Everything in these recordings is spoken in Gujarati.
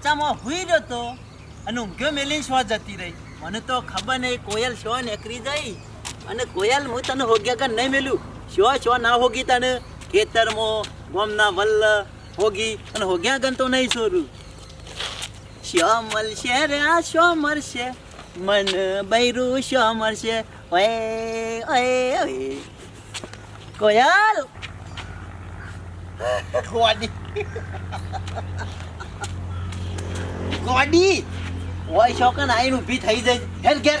મોચામાં હુઈ રહ્યો તો? અને ઊંઘ્યો મેલીને શો જતી રહી? મને તો ખબર નહીં, કોયલ શો નીકળી જાય? અને કોયલ હું તને હોગ્યા કર નહીં મેલું. શો શો ના હોગી તને? ખેતરમાં, ગોમના વલ્લ હોગી. અને હોગ્યા ગન તો નહીં છોરું શો મળશે રે, આ શો મળશે? મન બૈરું શો મળશે? ઓય ઓય ઓય. કોયલ! ગોડી ગોડી. ઓય શોકન આઈને ઊભી થઈ જાય હેર ઘેર.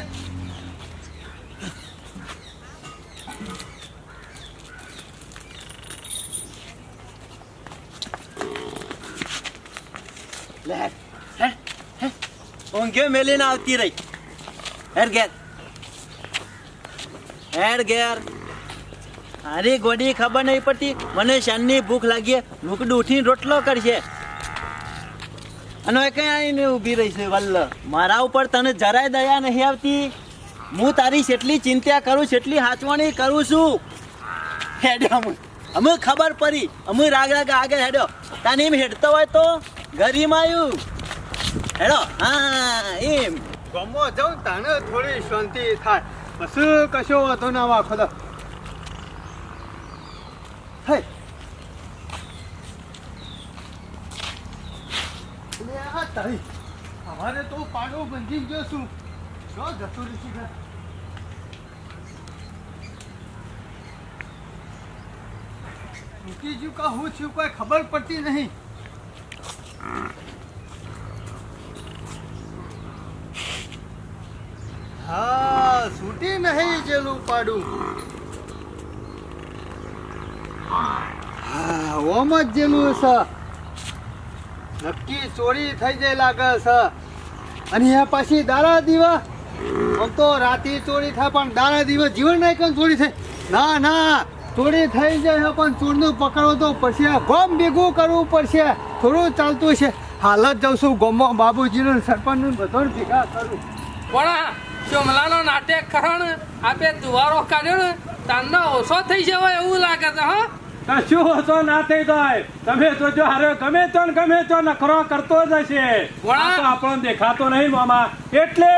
ઊંઘે મેલીને આવતી રહી. હેર ઘેર. હેર ઘેર. અરે ગોડી ખબર નહીં પડતી. મને શાનની ભૂખ લાગી. લુકડું ઉઠીને રોટલો કરશે. અને કઈ આવીને ઊભી રહી છે વલ્લ? મારા ઉપર તને જરાય દયા નહીં આવતી. હું તારી જેટલી ચિંતા કરું, જેટલી હાચવાણી કરું છું. હેડ્યો અમે ખબર પડી. અમે રાગ રાગ આગળ હેડ્યો તાને એમ હેડતો હોય તો ગરીમ આવ્યું હેડો. હા, એમ. ગમો, જાઉં. તાને થોડી શાંતિ થાય. પછી કશો વાંધો ના વાંખો તો હે લે આ અમારે તો પાડો બંધી ગયો જતું રહેશે ઘર. કા હું છું, કોઈ ખબર પડતી નહીં. હા, છૂટી નહીં જેલું પાડું. હા, ઓમ જ જેલું છે નક્કી ચોરી થઈ જાય લાગે છે. અને એ પછી દારા દીવા. આમ તો રાતે ચોરી થાય, પણ દારા દીવા જીવન નહીં કન ચોરી થાય. ના ના, ચોરી થઈ જાય પણ ચોરનું પકડવો તો પડશે ગોમ ભેગું કરવું પડશે. થોડું ચાલતું છે હાલ જ જાઉં છું ગોમમાં બાબુજીનું સરપંચનું બધો ભેગા કરું. પણ ચોમલાનો નાટ્ય કરણ, આપે દુવારો કાઢ્યો ને તાંડો ઓછો થઈ જવાય એવું લાગે છે, હા. કશું ઓછો ના થઈ જાય? તમે તો હારે ગમે તો ને ગમે તો નખરો કરતો જ હશે. વળા. આ તો આપણને દેખાતો નહીં મામા. એટલે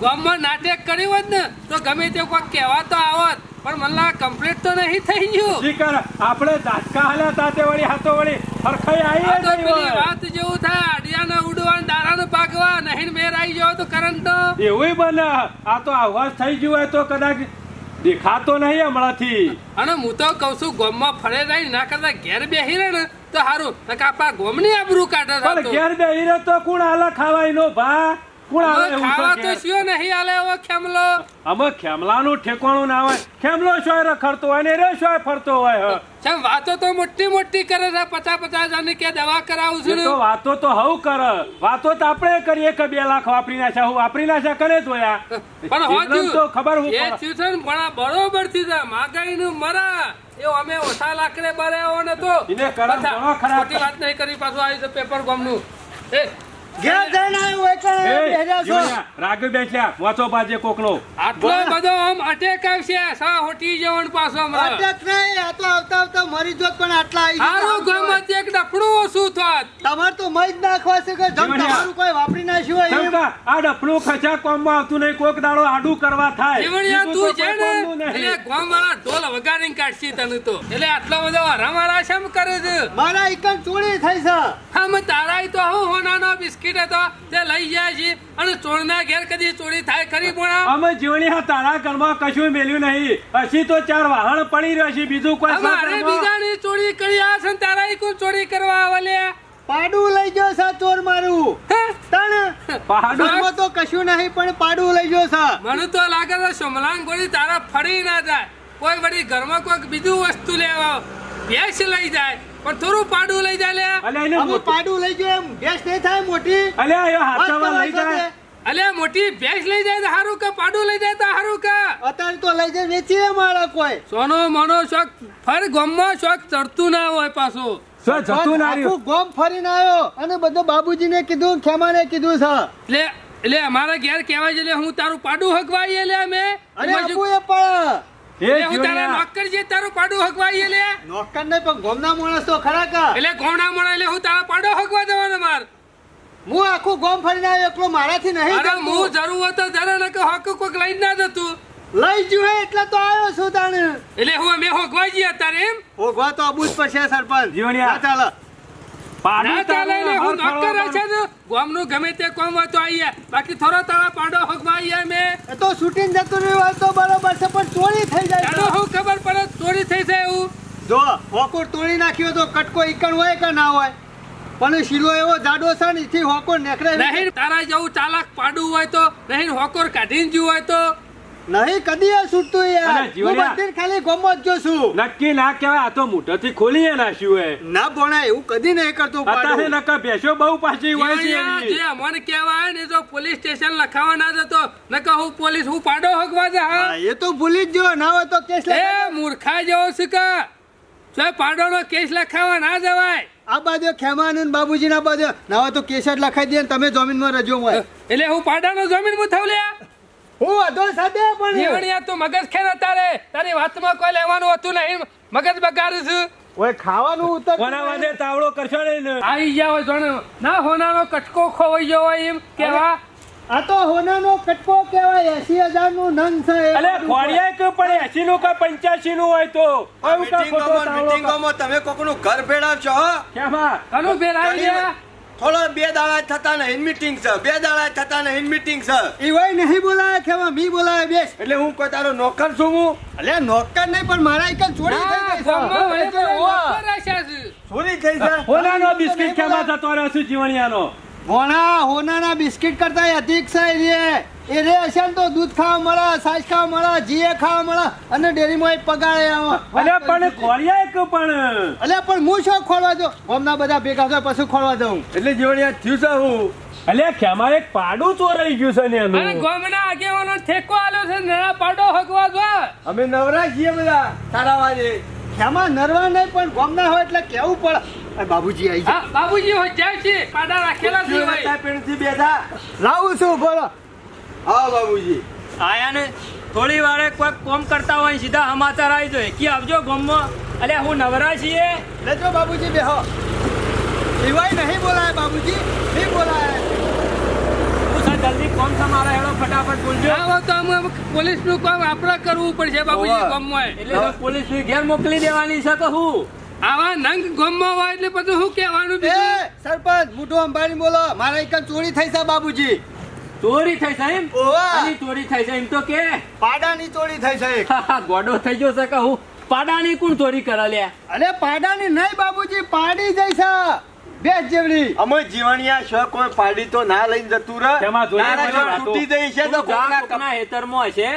ગામમાં નાટક કર્યું હોત ને તો ગમે તે કોઈ કહેવા તો આવત પણ મને કમ્પ્લીટ તો નહીં થઈ ગયું. શીકર આપણે ઝાટકા હાલ્યા તાતે વળી હાથો વળી ફરખાઈ આવી તો પેલી વાત જેવું થાય આડિયાને ઉડવા ને દારાને ભાગવા નહીં મેર આવી જાવ તો કરંટ એવું બને. આ તો આવાજ થઈ ગયું હોય તો કદાચ દેખાતો નહીં હમણાંથી. અને હું તો કઉ છું ગામમાં ફરે રહી ના કરતા ઘેર બેહી રહે ને તો સારું કાપા ગોમની આબરૂ કાઢે. ઘેર બેહી રહે તો કોણ આલા ખાવાય નો ભા? ખાવા તો તો નહીં આલે એવો ખેમલો. અમે ખેમલાનું ઠેકાણું ના હોય. ખેમલો શોય રખડતો હોય ને રે શોય ફરતો હોય હ. વાતો તો મોટી મોટી કરે છે પચાસ પચાસ હજારની કે દવા કરાવું છું તો વાતો તો હવ કર. વાતો તો આપણે કરીએ કે બે લાખ વાપરી નાખ્યા. હું વાપરી નાખ્યા કરે જોયા પણ હોજુ તો ખબર હું એ થયું છે ને પણ બરોબરથી છે. માગાઈનું મરા. એ અમે ઓછા લાકડે બરાવો ને તો એને કરમ ઘણો ખરાબ વાત નહીં કરી પાછું આવી છે પેપર ગામનું. એ ઘેર જઈને આવ્યો હોય કે એ, બેહ્યા છો? જીવણિયા, રાઘવ બેઠ્યા વાંચો બાજે કોકનો. આટલો બધો આમ અટેક આવશે. સા હોટી જવાનું પાછો હમણાં. નહીં આ તો આવતા આવતા મરી જોત પણ આટલા આવી હારું ગામમાં એક ડફડું ઓછું થાત. તમારે તો મય જ નાખવા છે કે જમ તમારું કોઈ વાપરી નાખ્યું હોય એમ. આ ડફલું ખચા કોમમાં આવતું નહીં. કોક દાડો આડું કરવા થાય. જીવણિયા તું છે ને ઢોલ વગાડીને કાઢશી તને તો. એટલે આટલો બધો હરામારા શેમ કરે છે? મારા એકન ચોરી થઈ છે. આમ તારાય તો હું હોનાનો બિસ્કિટ હતો તે લઈ જાય છે. અને ચોરના ઘેર કદી ચોરી થાય ખરી પોણા? અમે જીવણિયા તારા ઘરમાં કશું મેલ્યું નહીં. હજી તો ચાર વાહણ પડી રહ્યો છે બીજું કોઈ અમારે બીજાની ચોરી કરી આ છે ને કોઈ ચોરી કરવા આવે પાડું લઈ ગયો છે ચોર મારું? તણ તો કશું નહીં પણ પાડું લઈ ગયો છે મને તો લાગે છે સોમલાંગ ગોળી તારા ફરી ના જાય. કોઈ વળી ઘરમાં કોઈક બીજું વસ્તુ લેવા ભેંસ લઈ જાય. પણ થોડું પાડું લઈ જાય એને પાડું લઈ જાય ભેંસ નહીં થાય મોટી. અલ્યા એ હાથામાં લઈ જાય. અલે મોટી ભેંસ લઈ જાય તો હારું કે પાડું લઈ જાય તો હારું કે? અત્યારે તો લઈ જાય વેચીએ મારા કોઈ. સોનો મોનો શોખ ફર ગોમમાં શોખ ચડતું ના હોય પાછું. જતું ના રહ્યું? આખું ગોમ ફરીને આવ્યો અને બધું બાબુજીને કીધું ખેમાને કીધું છે એટલે એટલે અમારા ઘેર કહેવાય છે એટલે હું તારું પાડું હકવાઈ લે અમે. અરે આપું એ પણ. એ એટલે હું તારા નોકર જે તારું પાડું હગવાઈએ લે. નોકર નહીં પણ ગોમના માણસ તો ખરા કા. એટલે ગોણા મોણા એટલે હું તારા પાડો હગવા જવાનો માર. હું આખું ગોમ ફરીને આવ્યો એકલો મારાથી નહીં અરે. હું જરૂર હતો જરા ને હક કોક લઈને ના જતું. લઈ જુએ એટલે તો આવ્યો છું તાણે. એટલે હું અમે હોગવા જઈએ તારે એમ? ભોગવા તો આબુ જ પડશે સરપંચ. જીવણિયા. ચાલે. પાડું ચાલે તારું હું નોકર છે ને ગામનું ગમે તે કોમ હોય તો આવીએ. બાકી થોડો તારા પાડો હગવા આવીએ અમે. એ તો શૂટિંગ જતું રહ્યું હોય તો બરોબર છે પણ ચોરી થઈ જાય તો. હું ખબર પડે ચોરી થઈ જાય એવું? જો હોકોર તોડી નાખ્યો તો કટકો ઈકણ હોય કે ના હોય? પણ શીલો એવો જાડો છે ને એથી હોકોર નેકળે. નહીં તારા જેવું ચાલાક પાડું હોય તો નહીં હોકોર કાઢીને જ્યું હોય તો. નહીં કદી એ છૂટતું યાર હું. બધી ખાલી ગોમો જ જો નક્કી ના કહેવાય આ તો મોઢેથી ખોલીએ નાખ્યું હે ના ભણાય એવું કદી નહીં કરતો અત્યારે. નકા ભેંસો બહુ પાછી હોય છે જે અમને કહેવાય ને જો પોલીસ સ્ટેશન લખાવા ના જતો. નકા હું પોલીસ હું પાડો હકવા જા હા, એ તો ભૂલી જ જો ના હોય તો કેસ એ મૂર્ખા જેવો છે કે જો પાડો નો કેસ લખાવા ના જવાય. આ બાજુ ખેમાનંદ બાબુજી ના બાજુ. ના હોય તો કેસ જ લખાઈ દે ને તમે જમીનમાં રજો હોય. એટલે હું પાડાનો જમીન હું થવ લ્યા હું અધો સાથે પણ જીવણિયા તું મગજ ખેર તારે તારી વાતમાં કોઈ લેવાનું હતું નહીં. મગજ બગાડું છું. ઓય ખાવાનું ઉતર. કોના તાવડો કરશો નહીં આવી ગયા હોય જોણે. ના હોનાનો કટકો ખોવાઈ ગયો હોય એમ કેવા? આ તો હોનાનો કટકો કેવાય એસી હજારનું નંગ છે અલે ખોડિયા કે પડે? એસી નું કે પંચ્યાસી નું હોય તો? મીટિંગોમાં તમે કોકનું ઘર ભેડા હો? કેમાં? કનું ગયા થોડો બે દાડા થતા નહીં મીટિંગ છે. બે દાડા થતા નહીં મીટિંગ છે. વય નહીં બોલાય ખેમા મી બોલાય બેસ. એટલે હું કોઈ તારો નોકર છું હું? એટલે નોકર નહીં પણ મારા એક ચોરી થઈ ગઈ છે. ચોરી થઈ છે? હોનાનો બિસ્કિટ કેમાં જતો રહ્યો છું જીવણિયાનો. હોના હોનાના બિસ્કિટ કરતા અધિક છે એ રે હશે ને તો દૂધ ખાવા મળે સાસ ખાવા મળે જીએ ખાવા મળે અને ડેરીમાં એ પગારે આવે. અલે પણ ખોડિયા એક પણ. અલે પણ હું શું ખોળવા દઉં? હમણાં બધા ભેગા થાય પછી ખોળવા દઉં. એટલે જીવણિયા થયું છે હું. અલે ખેમાં એક પાડું ચોરાઈ ગયું છે ને અને ગોમના ગામના આગેવાનો ઠેકો આલ્યો છે નાના પાડો હગવા દો. અમે નવરા છીએ બધા તારા વાજે ખેમા નરવા નહીં પણ ગોમના હોય એટલે કેવું પડે? અરે બાબુજી આવી હા બાબુજી હોય જાય છે. પાડા રાખેલા છે ભાઈ. બેઠા. લાવું છું બોલો. હા બાબુજી. આયા ને થોડી વારે કોઈ કોમ કરતા હોય સીધા સમાચાર આવી જાય. કે આવજો ગામમાં. એટલે હું નવરા છીએ. લેજો બાબુજી બેહો. સિવાય નહીં બોલાય બાબુજી. નહીં બોલાય. જલ્દી કોમ છે મારા. હેડો ફટાફટ બોલજો. આવો તો અમે પોલીસનું કામ આપણે કરવું પડશે બાબુજી હોવે. એટલે પોલીસની ઘેર મોકલી દેવાની છે તો હું? આવા નંગ ગામમાં હોય એટલે બધું શું કહેવાનું સરપંચ મોટું અંબાણી બોલો. મારા એક ચોરી થઈ છે બાબુજી. ચોરી થઈ છે એમ? ચોરી થઈ છે એમ તો કે. પાડાની ચોરી થઈ છે ગોડો થઈ ગયો છે કે હું? પાડાની કોણ ચોરી કરા લે? અરે પાડાની નહીં બાબુજી પાડી જઈ છે. બે જેવડી. અમે જીવણિયા છ કોઈ પાડી તો ના લઈને જતું રહે. તેમાં તૂટી જઈ છે તો કોકના હેતરમાં હશે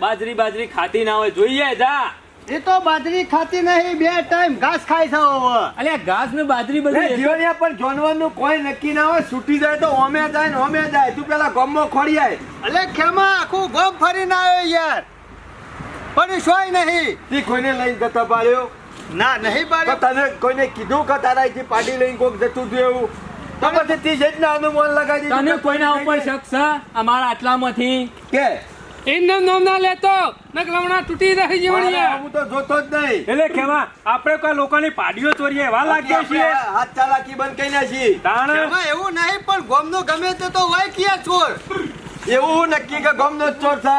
બાજરી બાજરી ખાતી ના હોય જોઈએ જા. એ તો બાજરી ખાતી નહીં બે ટાઈમ ઘાસ ખાય છે અલ્યા ઘાસ ને બાજરી બધી જીવણિયા પણ જોનવાનું કોઈ નક્કી ના હોય છૂટી જાય તો ઓમે જાય ને ઓમે જાય. તું પેલા ગમમાં ખોડી આય. અલે ખેમા આખું ગમ ફરીને આવ્યો યાર. પણ સોય નહીં. તી કોઈને લઈને જતા પાડ્યો? ના નહીં પાડ્યો. તને કોઈને કીધું કે તારા અહીંથી પાડી લઈને કોક જતું હતું એવું તો પછી તી જ ના અનુમાન લગાવી દીધું તને કોઈના ઉપર છે? અમારા આટલામાંથી? કે? એમનો નામ ના લેતો. નકલમણા તૂટી રહી જીવણિયા હું તો જોતો જ નહીં. એટલે કેવા આપણે કોઈ લોકોની પાડીઓ ચોરીએ એવા લાગીએ છીએ? હાથ ચાલાકી બંધ કરી નાખી. તાણ? એવું નહીં પણ ગોમનો ગમે તે તો હોય ક્યાં ચોર? એવું નક્કી કે ગમનો જ ચોર છે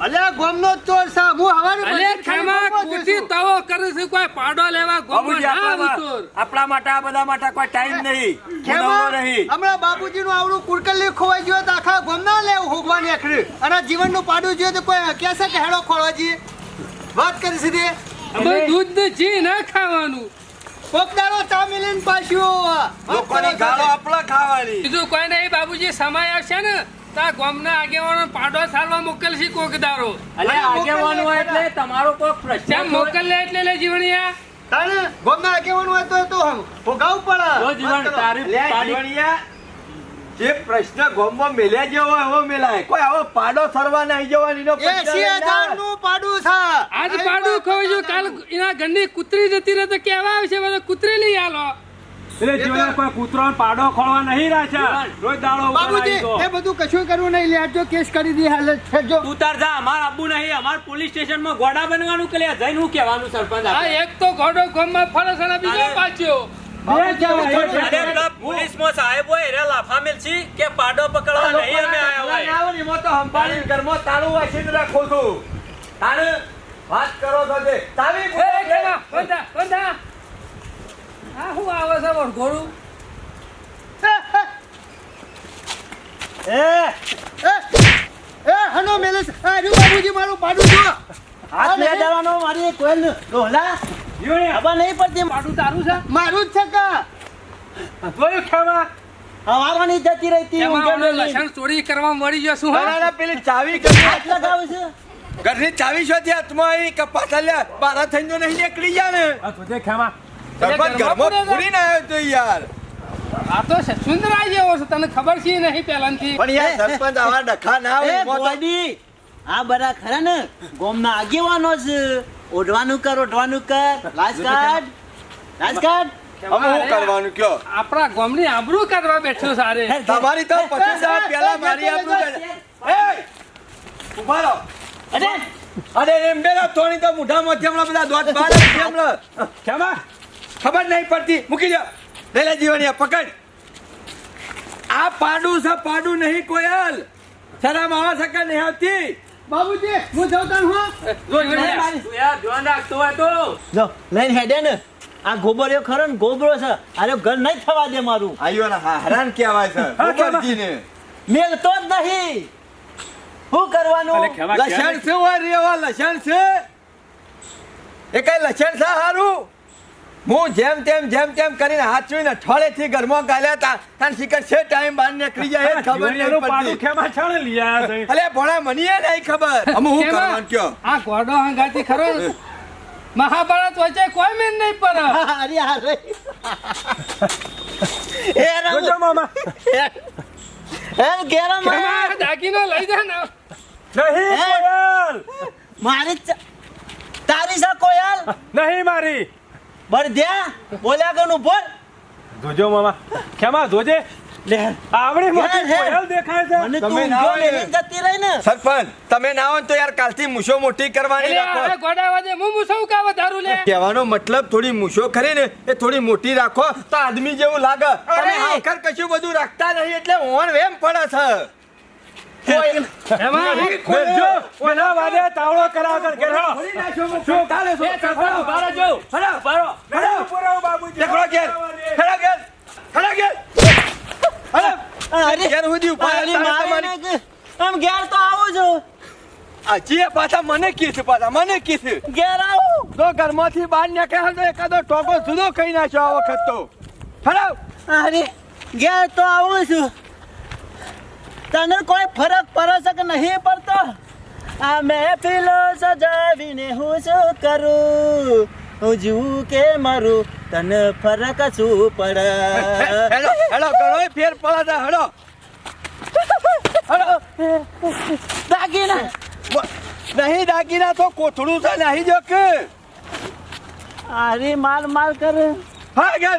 અલે ગોમનો ચોર સા હું હવારે અલે ખેમા કુટી તવો કરે છે કોઈ પાડો લેવા ગામમાં ના આપણા આવતું આપણા માટે આ બધા માટે કોઈ ટાઈમ નહીં. ખેમા, નહીં. હમણા બાપુજી નું આવડું કુરકલી ખોવાઈ ગયો તો આખા ગોમના લેવું હોગવાની આખરી. અને જીવનનું પાડું જોઈએ તો કોઈ કેસે કે હેડો ખોળવાજી વાત કરી સીધી? અમે દૂધ ને જી ના ખાવાનું. કોકદારો ચા મિલીને પાછું લોકોની ગાળો આપણે ખાવાની. બીજું કોઈ નહીં બાબુજી સમય આવશે ને. તા ગામના આગેવાનો પાડો સારવા મોકલશી કોકદારો. અલે આગેવાનો હોય એટલે તમારો કોઈ પ્રશ્ન મોકલે એટલે લે જીવણિયા? તાણે ગામના આગેવાનો હોય તો તો ભોગાવું પડે. જો જીવણ તારી જીવણિયા, જે પ્રશ્ન ગોમમાં મેલ્યા જેવો હોય એવો મેલાય. કોઈ આવો પાડો સરવા નહીં જવાની નો પ્રશ્ન ના. પાડું છે. આજ પાડું ખવજો કાલ એના ઘરની કૂતરી જતી રહે તો કેવા આવશે? બધા કૂતરી લઈ આલો. એટલે જીવને કોઈ કૂતરો પાડો ખોળવા નહીં રાખ્યા રોજ દાડો બાબુજી એ બધું કશું કરવું નહીં લે આજો કેસ કરી દી હાલ છે જો તું તાર જા અમાર આબુ નહીં અમાર પોલીસ સ્ટેશનમાં ગોડા બનવાનું કે લે જઈને હું કહેવાનું સરપંચ આ એક તો ગોડો ગામમાં ફરે છે ને બીજો પાછો પોલીસમાં સાહેબ હોય રે લાફા મેલછી કે પાડો પકડવા નહીં અમે આયા હોય એમાં તો હંપાડીને ઘરમાં તાળું વાસીને રાખું છું. તાણે વાત કરો છો તે. તાવી બંધા, બંધા. આ શું આવે છે વરઘોડું? એ એ એ હનો મેલેશ આ બાબુજી મારું પાડું જો હાથ લે મારી જીવણી, નહીં પડતી મારું તારું છે મારું જ છે કા જોયું ખેમા? હવારની જતી રહેતી. લસણ ચોરી કરવા મળી ગયો શું હા? પેલી ચાવી કરી છે ઘરની ચાવી શોધી હાથમાં આવી કે પાછા લ્યા બારા થઈ તો નહીં નીકળી જાય ને જોજે ખેમા. સરપંચ ઘરમાં પૂરે પૂરીને આવ્યો તો યાર. આ તો સુંદરાય જેવો છે તને ખબર છે નહીં પહેલાથી? પણ યાર સરપંચ આવા ડખા ના હોય એમાં આ બધા ખરા ને? ગોમના આગેવાનો છે ઓઢવાનું કર ઓઢવાનું કર. રાજકાટ રાજકાટ અમે શું કરવાનું કયો? આપણા ગામની આબરૂ કરવા બેઠો સારે તમારી તો મારી આબરૂ. એય! રહો. અરે. અરે એમ બેલા થોડી તો મોઢામાંથી હમણાં બધા દોત બહાર. ખેમા, ખબર નહીં પડતી. મૂકી દો. લઈ લે જીવણીયા પકડ. આ પાડું છે પાડું નહીં કોયલ શરમ આવે શકે નહીં આવતી? બાબુજી હું જાઉં તાણ હું. તું યાર ધ્યાન રાખતો તો જો લઈને હેડે ને. આ ગોબરિયો ખરો ને ગોબરો છે. અરે ઘર નહીં થવા દે મારું. આયો ને હા હેરાન કહેવાય છે? ગોબરજીને. મેલતો જ નહીં. શું કરવાનું? લસણ છે હોય રેવા લસણ છે? એ કઈ લસણ છે હારું? હું જેમ તેમ જેમ તેમ કરીને હાચવીને અઠવાડિયેથી ઘરમાં ગાલ્યા તા તાન શિકર છે ટાઈમ બહાર નીકળી જાય ખબર નહીં પડતી. ખેમા છાણે લઈ અલે ભોળા મને નહીં ખબર. અમે હું કરવાનું કયો? આ ગોડો હંગાતી ખરો? મહાભારત વચ્ચે કોઈ મેન નહીં પર. અરે અરે એ રમ. મામા. એમ ગેરમ મામા દાગીનો લઈ જા ને. નહીં? કોયલ. મારી ચ- તારી સા કોયલ? નહીં મારી. બળદ્યા બોલ્યા ગનું બોલ. જોજો મામા. ખેમા જોજે લે. આવડે મોટી દેખાય છે. મને તું ઊંઘો હોય ને. જતી રહી ને. સરપંચ તમે ના હોય તો યાર કાલથી મૂછો મોટી કરવાની રાખો. અરે ઘોડા વાજે હું મુસવ કા વધારું લે? કહેવાનો મતલબ થોડી મૂછો ખરી ને એ થોડી મોટી રાખો તો આદમી જેવું લાગે. તમે હાવખર કશું બધું રાખતા નહીં એટલે ઓન વેમ પડે છે. પાછા મને કીધું પાછા મને કીધું ઘેર આવું. તો ઘરમાંથી બહાર નીકળ્યા તો એકાદો ટોકો જુદો કહી નાખ્યો આ વખત તો. ખરાબ અરે ઘેર તો આવું છું. તને કોઈ ફરક પડે છે કે નહીં પડતો. આ મહેફિલો સજાવીને હું શું કરું? હું જીવું કે મારું? તને ફરક શું પડે? હેલો હેલો કરો ફેર પડે છે હેલો. દાગીના. નહીં દાગીના તો કોથળું છે નહીં જો કે. આરી માલ માલ કરે. હા ઘેર